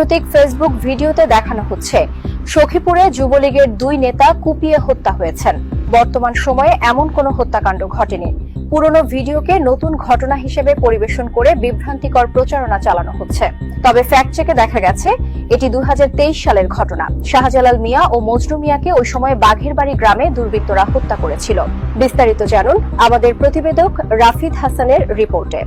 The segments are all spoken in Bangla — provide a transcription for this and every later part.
সাম্প্রতিক ফেসবুক ভিডিওতে দেখানো হচ্ছে, সখীপুরে যুবলীগের দুই নেতা কুপিয়ে হত্যা হয়েছেন। বর্তমান সময়ে এমন কোনো হত্যাকাণ্ড ঘটেনি। পুরনো ভিডিওকে নতুন ঘটনা হিসেবে পরিবেশন করে বিভ্রান্তিকর প্রচারণা চালানো হচ্ছে। তবে ফ্যাক্ট চেকে দেখা গেছে, এটি দু হাজার তেইশ সালের ঘটনা। শাহজালাল মিয়া ও মজনু মিয়াকে ওই সময় বাঘের বাড়ি গ্রামে দুর্বৃত্তরা হত্যা করেছিল। বিস্তারিত জানুন আমাদের প্রতিবেদক রাফিদ হাসানের রিপোর্টে।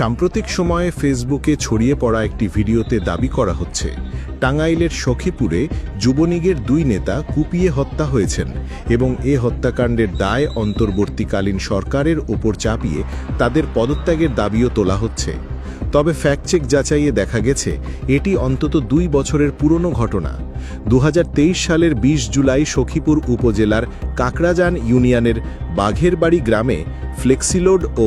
সাম্প্রতিক সময়ে ফেসবুকে ছড়িয়ে পড়া একটি ভিডিওতে দাবি করা হচ্ছে, টাঙ্গাইলের সখীপুরে যুবলীগের দুই নেতা কুপিয়ে হত্যা হয়েছেন এবং এ হত্যাকাণ্ডের দায় অন্তর্বর্তীকালীন সরকারের ওপর চাপিয়ে তাদের পদত্যাগের দাবিও তোলা হচ্ছে। তবে ফ্যাক্টচেক যাচাইয়ে দেখা গেছে, এটি অন্তত দুই বছরের পুরনো ঘটনা। দু হাজার তেইশ সালের ২০ জুলাই সখীপুর উপজেলার কাকড়াজান ইউনিয়নের বাঘেরবাড়ি গ্রামে ফ্লেক্সিলোড ও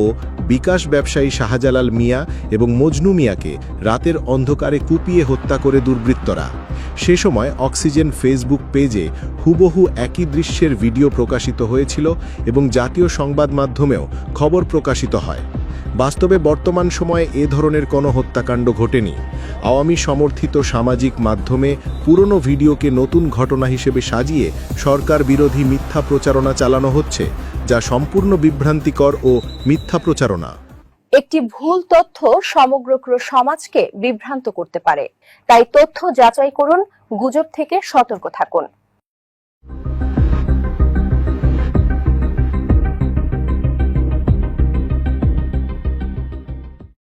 বিকাশ ব্যবসায়ী শাহজালাল মিয়া এবং মজনু মিয়াকে রাতের অন্ধকারে কুপিয়ে হত্যা করে দুর্বৃত্তরা। সে সময় অক্সিজেন ফেসবুক পেজে হুবহু একই দৃশ্যের ভিডিও প্রকাশিত হয়েছিল এবং জাতীয় সংবাদ মাধ্যমেও খবর প্রকাশিত হয়। বাস্তবে বর্তমান সময়ে এ ধরনের কোনো হত্যাকাণ্ড ঘটেনি। আওয়ামী সমর্থিত সামাজিক মাধ্যমে পুরনো ভিডিওকে নতুন ঘটনা হিসেবে সাজিয়ে সরকার বিরোধী মিথ্যা প্রচারণা চালানো হচ্ছে, যা সম্পূর্ণ বিভ্রান্তিকর ও মিথ্যা প্রচারণা। একটি ভুল তথ্য সমগ্র সমাজকে বিভ্রান্ত করতে পারে। তাই তথ্য যাচাই করুন, গুজব থেকে সতর্ক থাকুন।